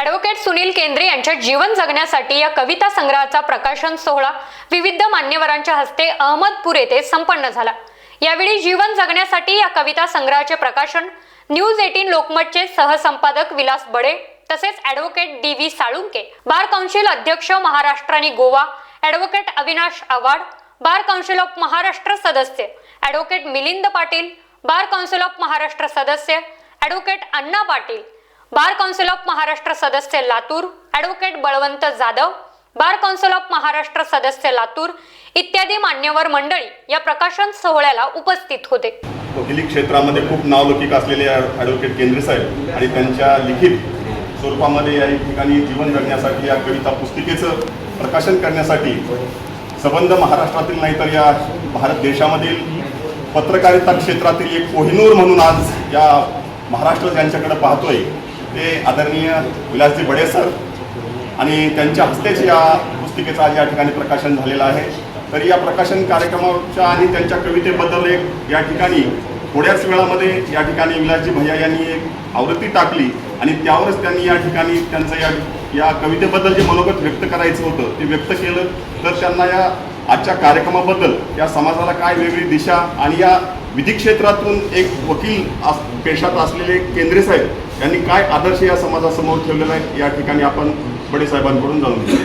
Advocate Sunil केंद्रे यांच्या जीवन जगण्यासाठी या कविता संग्रहाचा प्रकाशन सोहळा विविध मान्यवरांच्या हस्ते अहमदपूर येथे संपन्न झाला. यावेळी जीवन जगण्यासाठी या कविता संग्रहाचे प्रकाशन न्यूज एटीन लोकमतचे सहसंपादक विलास बडे तसेच advocate D V Salunke bar council अध्यक्ष महाराष्ट्र आणि Goa advocate Avinash Avhad bar council of Maharashtra सदस्य advocate Milind Patil bar council of Maharashtra सदस्य advocate Anna Patil bar council of Maharashtra सदस्य Latur advocate Balwant Jadhav bar council of Maharashtra सदस्य लातूर इत्यादी मान्यवर मंडळी या प्रकाशन सोहळ्याला उपस्थित होते. वकिली क्षेत्रामध्ये खूप नावलौकिक असलेले ॲडव्होकेट केंद्रे साहेब आणि त्यांच्या लिखित स्वरूपामध्ये या ठिकाणी जीवन जगण्यासाठी या कविता पुस्तिकेचं प्रकाशन करण्यासाठी संबंध महाराष्ट्रातील नाही तर या भारत देशामधील पत्रकारिता क्षेत्रातील एक कोहिनूर म्हणून आज या महाराष्ट्र ज्यांच्याकडे पाहतोय ते आदरणीय विलासजी बडे सर आणि त्यांच्या हस्तेच या पुस्तिकेचं आज या ठिकाणी प्रकाशन झालेलं आहे. तर या प्रकाशन कार्यक्रमाच्या आणि त्यांच्या कवितेबद्दल एक या ठिकाणी थोड्याच वेळामध्ये या ठिकाणी विलासजी भैया यांनी एक आवृत्ती टाकली आणि त्यावरच त्यांनी या ठिकाणी त्यांचं या या कवितेबद्दल जे मनोगत व्यक्त करायचं होतं ते व्यक्त केलं. तर त्यांना या आजच्या कार्यक्रमाबद्दल या समाजाला काय वेगळी दिशा आणि या विधी क्षेत्रातून एक वकील अस पेशात असलेले केंद्रे साहेब यांनी काय आदर्श या समाजासमोर ठेवलेला आहे या ठिकाणी आपण बडे साहेबांकडून जाणून घेऊ.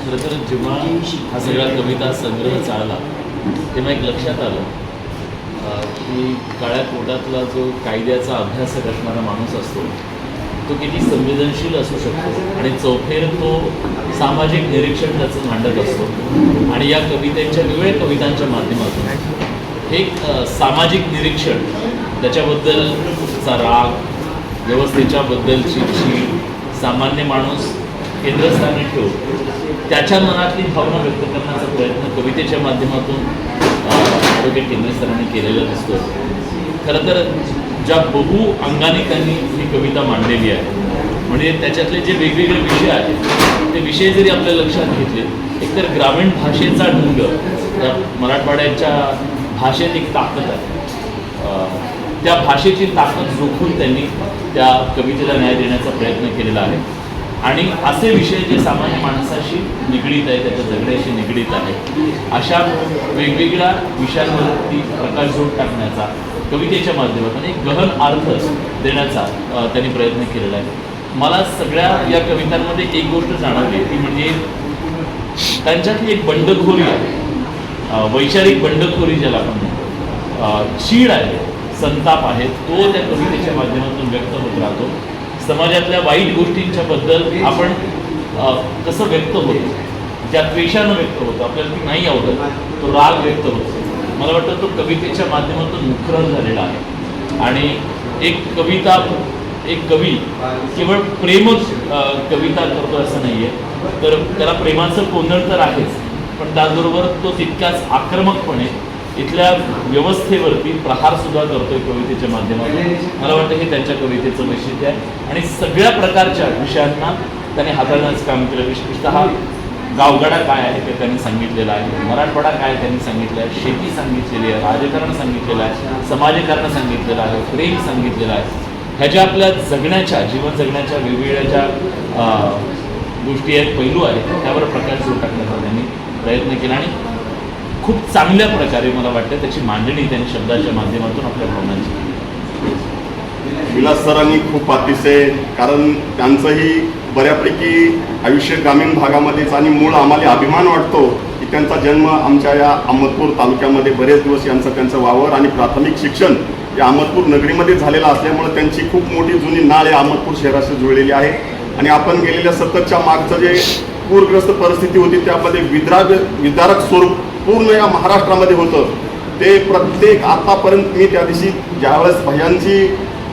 खरं तर जेव्हा हा सगळा कविता संग्रह चालला तेव्हा एक लक्षात आलं की काळ्या कोटातला जो कायद्याचा अभ्यास करणारा माणूस असतो तो किती संवेदनशील असू शकतो आणि चौफेर तो सामाजिक निरीक्षण त्याचं मांडत असतो. आणि या कवितेच्या वेगवेगळ्या कवितांच्या माध्यमातून एक सामाजिक निरीक्षण त्याच्याबद्दल त्याच्याबद्दलचा राग व्यवस्थेच्या बद्दलची सामान्य माणूस केंद्रस्थानी ठेवून त्याच्या मनातली भावना व्यक्त करण्याचा प्रयत्न कवितेच्या माध्यमातून आरोग्य केंद्रस्थानाने केलेला दिसतो. खरं तर ज्या बहु अंगाने त्यांनी ही कविता मांडलेली आहे म्हणजे त्याच्यातले जे वेगवेगळे विषय आहेत ते विषय जरी आपल्या लक्षात घेतले एकतर ग्रामीण भाषेचा ढंग या मराठवाड्याच्या भाषेत एक ताकद आहे. त्या भाषेची ताकद जोखून त्यांनी त्या कवितेला न्याय देण्याचा प्रयत्न केलेला आहे. आणि असे विषय जे सामान्य माणसाशी निगडीत आहे त्याच्या जगण्याशी निगडीत आहे अशा वेगवेगळ्या विषयांवरती प्रकाशझोड टाकण्याचा कवितेच्या माध्यमातून एक गहन अर्थ देण्याचा त्यांनी प्रयत्न केलेला आहे. मला सगळ्या या कवितांमध्ये एक गोष्ट जाणवली ती म्हणजे त्यांच्यातली एक बंडखोरी आहे. वैचारिक बंडखोरी ज्याला आपण म्हणतो. चीड आहे. संताप आहे तो त्या कवितेच्या माध्यमातून व्यक्त होत राहतो. समाजातल्या वाईट गोष्टींच्या बद्दल आपण कसं व्यक्त होतो? ज्या द्वेषानं व्यक्त होतो आपल्याला ती नाही आवडत तो राग व्यक्त होतो. मला वाटतं तो कवितेच्या माध्यमातून मुखरण झालेला आहे. आणि एक कविता एक कवी केवळ प्रेमच कविता करतो असं नाही आहे तर त्याला प्रेमाचं कोंदण तर आहेच पण त्याचबरोबर तो तितक्याच आक्रमकपणे इथल्या व्यवस्थेवरती प्रहार सुद्धा करतोय कवितेच्या माध्यमातून. मला वाटतं हे त्यांच्या कवितेचं वैशिष्ट्य आहे. आणि सगळ्या प्रकारच्या विषयांना त्यांनी हाताळण्याचं काम केलं. विशेषतः गावगडा काय आहे ते त्यांनी सांगितलेलं आहे. मराठवाडा काय त्यांनी सांगितलं आहे. शेती सांगितलेली आहे. राजकारण सांगितलेलं आहे. समाजकारण सांगितलेलं आहे. प्रेम सांगितलेलं आहे. ह्या ज्या आपल्या जगण्याच्या जीवन जगण्याच्या वेगवेगळ्या ज्या अं, गोष्टी आहेत पैलू आहेत त्यावर प्रकाश जोड टाकण्याचा त्यांनी प्रयत्न केला. आणि खूप चांगल्या प्रकारे मला वाटतं त्याची मांडणी त्यांनी शब्दाच्या माध्यमातून आपल्या भावनांची केली. विलास सरांनी खूप अतिशय कारण त्यांचंही बऱ्यापैकी आयुष्य ग्रामीण भागामध्येच आणि मूळ आम्हाला अभिमान वाटतो की त्यांचा जन्म आमच्या या अहमदपूर तालुक्यामध्ये बरेच दिवस यांचं त्यांचं वावर आणि प्राथमिक शिक्षण या अहमदपूर नगरीमध्ये झालेलं असल्यामुळे त्यांची खूप मोठी जुनी नाळ या अहमदपूर शहराशी जुळलेली आहे आणि आपण गेलेल्या सततच्या मागचं जे पूरग्रस्त परिस्थिती होती त्यामध्ये विद्राग विदारक स्वरूप पूर्ण या महाराष्ट्रामध्ये होतं. ते प्रत्येक आतापर्यंत मी त्या दिवशी ज्यावेळेस भयांची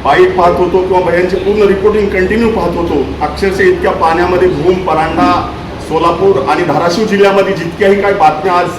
बाईट पाहत होतो किंवा भयांची पूर्ण रिपोर्टिंग कंटिन्यू पाहत होतो अक्षरशः इतक्या पाण्यामध्ये भूम परांडा सोलापूर आणि धाराशिव जिल्ह्यामध्ये जितक्याही काही बातम्या आज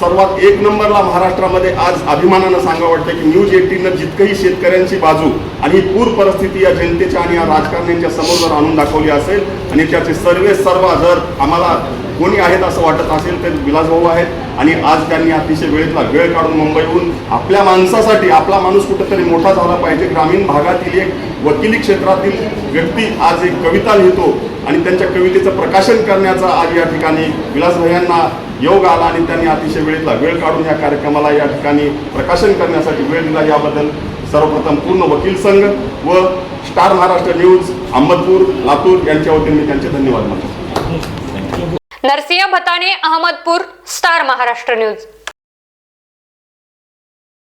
सर्वात एक नंबरला महाराष्ट्रामध्ये आज अभिमानानं सांगा वाटतं की न्यूज एटीनं जितकंही शेतकऱ्यांची बाजू आणि ही पूर परिस्थिती या जनतेच्या आणि या राजकारण्यांच्या समोर जर आणून दाखवली असेल आणि त्याचे सर्वे सर्व जर आम्हाला कोणी आहेत असं वाटत असेल तर विलासभाऊ आहेत आणि आज त्यांनी अतिशय वेळेतला वेळ काढून मुंबईहून आपल्या माणसासाठी आपला माणूस कुठेतरी मोठा झाला पाहिजे. ग्रामीण भागातील एक वकिली क्षेत्रातील व्यक्ती आज एक कविता लिहितो आणि त्यांच्या कवितेचं प्रकाशन करण्याचा आज या ठिकाणी विलासभाई यांना योग आला आणि त्यांनी अतिशय वेळेतला वेळ काढून या कार्यक्रमाला या ठिकाणी प्रकाशन करण्यासाठी वेळ दिला याबद्दल सर्वप्रथम पूर्ण वकील संघ व स्टार महाराष्ट्र न्यूज अहमदपूर लातूर यांच्या वतीने त्यांचे धन्यवाद मानतो. Narsingh Bhatane Ahmedpur star Maharashtra news.